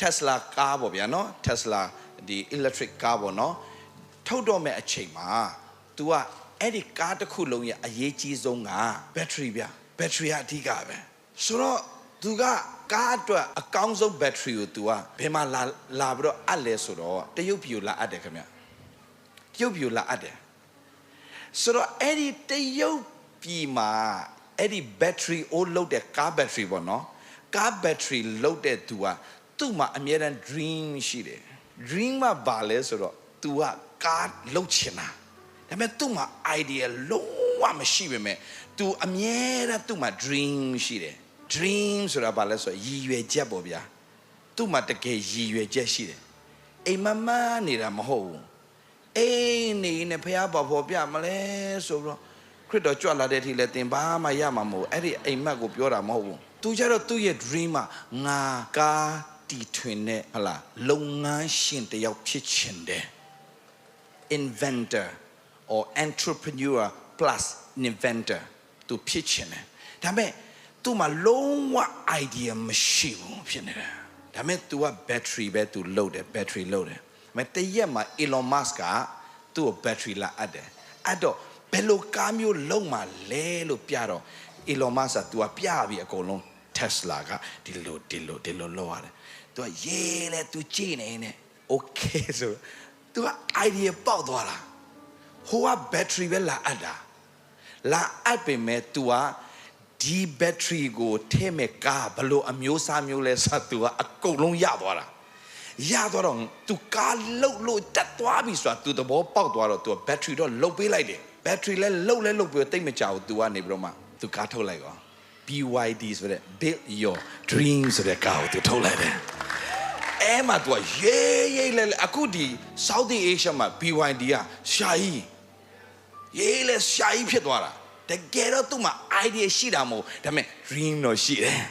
Tesla ကားပေါ့ဗျာနော် Tesla ဒီ electric ကားပေါ့နော်ထုတ်တော့မဲ့အချိန်မှာ तू ကအဲ့ဒီကားတစ်ခုလုံးရဲ့အရေးကြီးဆုံးက battery ဗျ battery ကအဓိကပဲဆိုတော့ तू ကကားအတွက်အကောင်းဆုံး battery ကို तू ကဘယ်မှာလာလာပြီးတော့အပ်လဲဆိုတော့တရုတ်ပြည်ကိုလာအပ်တယ်ခင်ဗျတရုတ်ပြည်ကိုလာအပ်တယ်ဆိုတော့အဲ့ဒီတရုတ်ပြည်မှာအဲ့ဒီ battery အိုးလုတ်တဲ့ကား battery ပေါ့နော်ကား battery လုတ်တဲ့သူက သူ့မှာအမြဲတမ်း dream ရှိတယ် dream မှာဘာလဲဆိုတော့ तू ကကားလုတ်ချင်တာဒါပေမဲ့သူ့မှာ idea လုံးဝမရှိပေမဲ့ तू အမြဲတမ်းသူ့မှာ dream ရှိတယ် dream ဆိုတာဘာလဲဆိုတော့ရည်ရွယ်ချက်ပေါ့ဗျာသူ့မှာတကယ်ရည်ရွယ်ချက်ရှိတယ်အိမ်မမနေတာမဟုတ်ဘူးအိမ်နေနဲ့ဖះဘာဖော်ပြမလဲဆိုတော့ခရစ်တော်ကြွလာတဲ့အထိလဲတင်ဘာမှရမှာမဟုတ်ဘူးအဲ့ဒီအိမ်မက်ကိုပြောတာမဟုတ်ဘူးသူကျတော့သူ့ရဲ့ dream မှာငါကား တီထွင်တဲ့ဟလာလုပ်ငန်းရှင်တစ်ယောက်ဖြစ်ချင်တယ် inventor or entrepreneur plus inventor သူဖြစ်ချင်တယ်ဒါပေမဲ့သူ့မှာလုံးဝ idea မရှိဘူးဖြစ်နေတယ်ဒါပေမဲ့ तू က battery ပဲ तू လုတ်တယ် battery လုတ်တယ်ဒါပေမဲ့တရက်မှာ Elon Musk ကသူ့ကို battery လာအပ်တယ်အဲ့တော့ဘယ်လိုကားမျိုးလုံမှာလဲလို့ပြတော့ Elon Musk က तू ကပြပြီးအကုန်လုံး Tesla ကဒီလိုဒီလိုဒီလိုလောက်ရတယ် तू ကရေးလဲ तू ကြည့်နေနေ okay ဆို तू က idea ပေါက်သွားတာ ဟိုက battery ပဲလာအပ်တာလာအပ်ပေမဲ့ तू ကဒီ battery ကိုထဲ့မဲ့ကားဘလို့အမျိုးအစားမျိုးလဲဆိုတော့ तू ကအကုန်လုံးရသွားတာရသွားတော့ तू ကားလုတ်လို့တက်သွားပြီဆိုတာ तू သဘောပေါက်သွားတော့ तू က battery တော့လုတ်ပေးလိုက်တယ် battery လဲလုတ်လဲလုတ်ပြီးတော့တိတ်မကြဘူး तू ကနေပြီးတော့မှ तू ကားထုတ်လိုက်ကော BYD ဆိုတဲ့ Build Your Dream ဆိုတဲ့ကားကိုသူထုတ်လိုက်တယ်အဲမှာသူကရေးရေးလဲလဲအခုဒီ Southeast Asia မှာ BYD ကရှာကြီးရေးလဲရှာကြီးဖြစ်သွားတာတကယ်တော့သူ့မှာ idea ရှိတာမဟုတ်ဒါပေမဲ့ dream တော့ရှိတယ်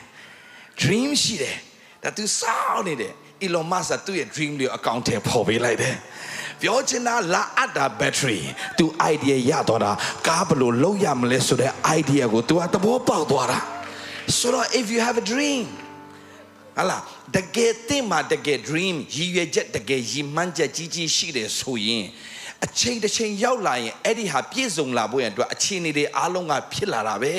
dream ရှိတယ်ဒါသူစောင့်နေတယ် Elon Musk ကသူ့ရဲ့ dream လေးကိုအကောင့်ထဲပေါ်ပေးလိုက်တယ်ပြောချင်တာလာအပ်တာ battery तू idea ရတော့တာကားဘယ်လို့လုံးရမလဲဆိုတဲ့ idea ကို तू ကသဘောပေါက်သွားတာဆိုတော့ if you have a dream ဟာလာတကယ်တင့်မှာတကယ် dream ရည်ရွယ်ချက်တကယ်ရည်မှန်းချက်ကြီးကြီးရှိတယ်ဆိုရင်အချိန်တစ်ချိန်ရောက်လာရင်အဲ့ဒီဟာပြည့်စုံလာဖို့ရန်အတွက်အခြေအနေတွေအားလုံးကဖြစ်လာတာပဲ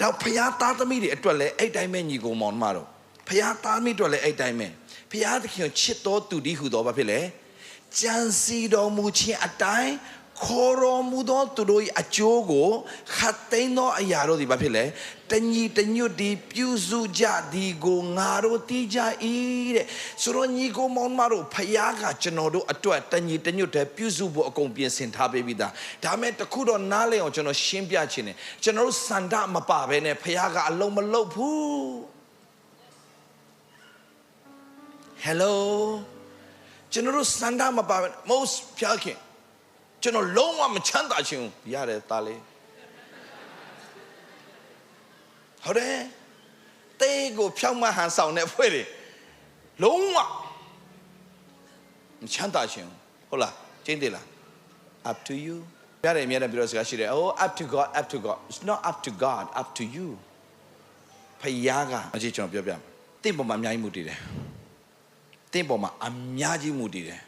တော့ဖျားသားသမီးတွေအတွက်လည်းအဲ့တိုင်းပဲညီကိုမောင်မတော် ဖျားသားသမီးတွေလည်းအဲ့တိုင်းပဲဖျားသခင်ကိုချစ်တော်သူဒီဟုတော်ဘာဖြစ်လဲကြံစီတော်မူခြင်းအတိုင်းခေါ်တော်မူသောသူတို့၏အကျိုးကိုခတ်သိမ်းသောအရာတို့သည်ဘာဖြစ်လဲတညီတညွတ်ဒီပြုစုကြသည်ကိုငါတို့သိကြ၏တဲ့ဆိုတော့ညီကိုမောင်မတို့ဖယားကကျွန်တော်တို့အတွက်တညီတညွတ်တဲ့ပြုစုဖို့အကုန်ပြင်ဆင်ထားပေးပြီးသားဒါမဲ့တခုတော့နားလည်အောင်ကျွန်တော်ရှင်းပြခြင်းတယ်ကျွန်တော်တို့စန္ဒမပါဘဲနဲ့ဖယားကအလုံးမလုံးဘူး Hello ကျွန်တော်တို့စန္ဒမပါဘဲ most ဖျားခင်ကျွန်တော်လုံးဝမချမ်းသာခြင်းဘူးရတယ်သားလေးဟုတ်တယ်တေးကိုဖြောင်းမဟန်ဆောင်တဲ့ဖွဲ့တွေလုံးဝမချမ်းသာခြင်းဘူးဟုတ်လားကျင်းတယ်လား up to you ရတယ်အများနဲ့ပြောစကားရှိတယ် oh up to god up to god it's not up to god up to you ဖယားကအကြည့်ကျွန်တော်ပြောပြမယ်တင့်ပေါ်မှာအများကြီးမှုတည်တယ်တ င့်ပေါ်မှာအများကြီးမှုတည်တယ်